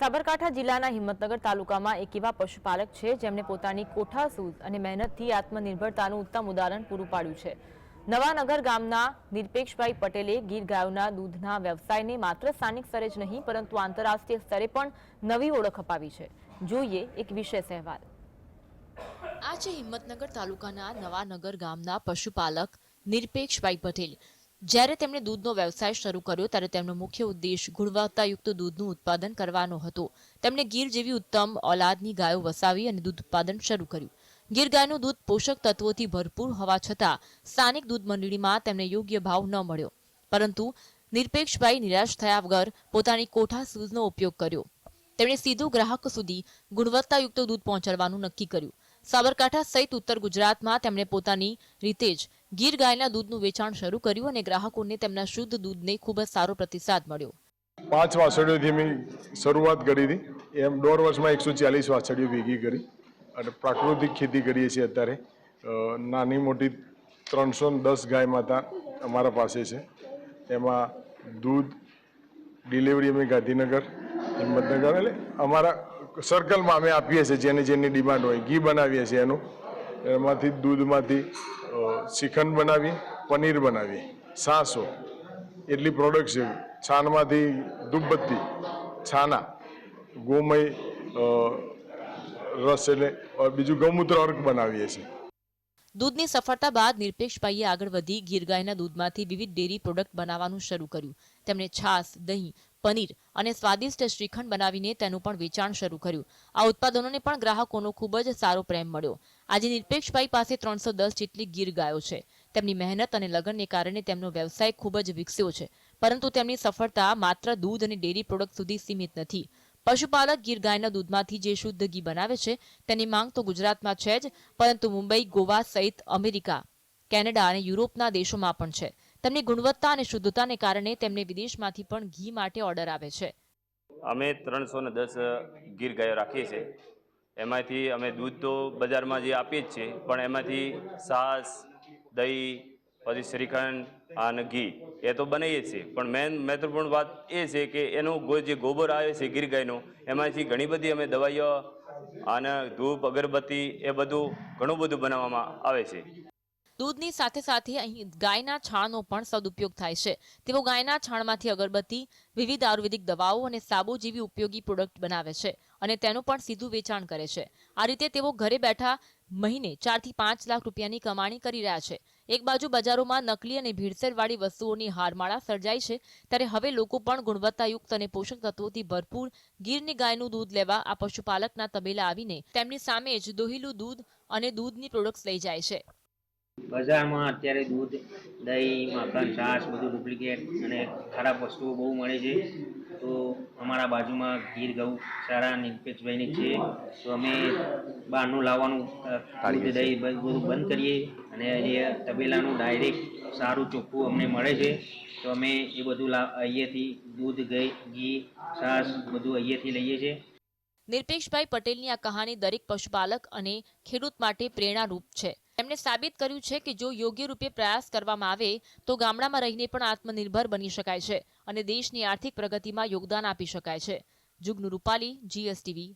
સાબરકાંઠા જિલ્લાના હિંમતનગર તાલુકામાં એક એવા પશુપાલક છે જેમણે પોતાની કોઠાસૂઝ અને મહેનતથી આત્મનિર્ભરતાનું ઉત્તમ ઉદાહરણ પૂરું પાડ્યું છે. નવાનગર ગામના નિરપેક્ષભાઈ પટેલે ગીર ગાયોના દૂધના વ્યવસાયને માત્ર સ્થાનિક સ્તરે જ નહીં, પરંતુ આંતરરાષ્ટ્રીય સ્તરે પણ નવી ઓળખ અપાવી છે. જોઈએ એક વિશેષ અહેવાલ. આ છે હિંમતનગર તાલુકાના નવાનગર ગામના પશુપાલક નિરપેક્ષભાઈ પટેલ. જ્યારે તેમણે દૂધનો વ્યવસાય શરૂ કર્યો, ત્યારે તેમનો મુખ્ય ઉદ્દેશ ગુણવત્તાયુક્ત દૂધનું ઉત્પાદન કરવાનો હતો. તેમણે ગીર જેવી ઉત્તમ ઓલાદની ગાયો વસાવી અને દૂધ ઉત્પાદન શરૂ કર્યું. ગીર ગાયનું દૂધ પોષક તત્વોથી ભરપૂર હોવા છતાં, સ્થાનિક દૂધ મંડળીમાં તેમને યોગ્ય ભાવ ન મળ્યો. પરંતુ નિરપેક્ષભાઈ નિરાશ થયા વગર પોતાની કોઠા સૂઝનો ઉપયોગ કર્યો. તેમણે સીધું ગ્રાહક સુધી ગુણવત્તાયુક્ત દૂધ પહોંચાડવાનું નક્કી કર્યું. સાબરકાંઠા સહિત ઉત્તર ગુજરાતમાં તેમણે પોતાની રીતે જ ગીર ગાયના દૂધનું વેચાણ શરૂ કર્યું અને ગ્રાહકોને તેમના શુદ્ધ દૂધને ખૂબ જ સારો પ્રતિસાદ મળ્યો. પાંચ વાછડીઓથી મેં શરૂઆત કરી હતી. એમ દોઢ વર્ષમાં એકસો ચાલીસ વાછડીઓ ભેગી કરી અને પ્રાકૃતિક ખેતી કરીએ છીએ અત્યારે. નાની મોટી ત્રણસો દસ ગાય માતા અમારા પાસે છે. એમાં દૂધ, ડિલિવરી અમે ગાંધીનગર, હિંમતનગર એટલે અમારા સર્કલમાં અમે આપીએ છીએ જેની જેની ડિમાન્ડ હોય, ઘી બનાવીએ છીએ એનું. એમાંથી દૂધમાંથી શ્રીખંડ બનાવી, પનીર બનાવી, સાસો એટલી પ્રોડક્ટ છે છાનમાંથી ધૂપબત્તી છાના, ગોમય રસ એટલે બીજું ગૌમૂત્ર અર્ક બનાવીએ છીએ. દૂધની સફળતા બાદ નિરપેક્ષભાઈએ આગળ વધી ગીર ગાયના દૂધમાંથી વિવિધ ડેરી પ્રોડક્ટ બનાવવાનું શરૂ કર્યું. તેમણે છાશ, દહીં પનીર અને સ્વાદિષ્ટ શ્રીખંડ બનાવીને તેનું પણ વેચાણ શરૂ કર્યું. આ ઉત્પાદનોને પણ ગ્રાહકોનો ખૂબ જ સારો પ્રેમ મળ્યો. આજે નિરપેક્ષભાઈ પાસે ત્રણસો દસ જેટલી ગીર ગાયો છે. તેમની મહેનત અને લગનને કારણે તેમનો વ્યવસાય ખૂબ જ વિકસ્યો છે. પરંતુ તેમની સફળતા માત્ર દૂધ અને ડેરી પ્રોડક્ટ સુધી સીમિત નથી. પશુપાલક ગીર ગાયના દૂધમાંથી જે શુદ્ધ ઘી બનાવે છે, તેની માંગ તો ગુજરાતમાં છે જ, પરંતુ મુંબઈ, ગોવા સહિત અમેરિકા, કેનેડા અને યુરોપના દેશોમાં પણ છે. તેમની ગુણવત્તા અને શુદ્ધતાને કારણે તેમને વિદેશમાંથી પણ ઘી માટે ઓર્ડર આવે છે. અમે ત્રણસો ને દસ ગીર ગાયો રાખીએ છીએ. એમાંથી અમે દૂધ તો બજારમાં જે આપીએ જ છીએ, પણ એમાંથી સાસ, દહીં, પછી શ્રીખંડ અને ઘી, એ તો બનાવીએ છીએ. પણ મેન મહત્વપૂર્ણ વાત એ છે કે એનું જે ગોબર આવે છે ગીર ગાયનું, એમાંથી ઘણી બધી અમે દવાઈઓ અને ધૂપ, અગરબત્તી એ બધું ઘણું બધું બનાવવામાં આવે છે. દૂધની સાથે સાથે અહીં ગાયના છાણનો પણ સદુપયોગ થાય છે. તેઓ ગાયના છાણમાંથી અગરબત્તી, વિવિધ આયુર્વેદિક દવાઓ અને સાબુ જેવી ઉપયોગી પ્રોડક્ટ બનાવે છે અને તેનું પણ સીધું વેચાણ કરે છે. આ રીતે તેઓ ઘરે બેઠા મહિને ચારથી પાંચ લાખ રૂપિયાની કમાણી કરી રહ્યા છે. એક બાજુ બજારોમાં નકલી અને ભીડસેરવાળી વસ્તુઓની હારમાળા સર્જાઈ છે, ત્યારે હવે લોકો પણ ગુણવત્તાયુક્ત અને પોષક તત્વોથી ભરપૂર ગીરની ગાયનું દૂધ લેવા આ પશુપાલકના તબેલા આવીને તેમની સામે જ દોહીલું દૂધ અને દૂધની પ્રોડક્ટ્સ લઈ જાય છે. બજારમાં અત્યારે દૂધ દહીં માખણ છાશ બધું ડુપ્લિકેટ અને ખરાબ વસ્તુઓ બહુ મળે છે. તો અમારા બાજુમાં ગીર ગૌ સારા નિરપેક્ષભાઈની છે તો અમે બહારનું લાવવાનું દૂધ દહીં બધું બંધ કરીએ અને જે તબેલાનું ડાયરેક્ટ સારું ચોખ્ખું અમને મળે છે. તો અમે એ બધું લા અહીંયાથી દૂધ ગઈ ઘી છાશ બધું અહીંયાથી લઈએ છીએ. નિરપેક્ષભાઈ પટેલની આ કહાની દરેક પશુપાલક અને ખેડૂત માટે પ્રેરણારૂપ છે. તેમણે સાબિત કર્યું છે કે જો યોગ્ય રૂપે પ્રયાસ કરવામાં આવે, તો ગામડામાં રહીને પણ આત્મનિર્ભર બની શકાય છે અને દેશની આર્થિક પ્રગતિમાં યોગદાન આપી શકાય છે. જુગનુ રૂપાલી જીએસટીવી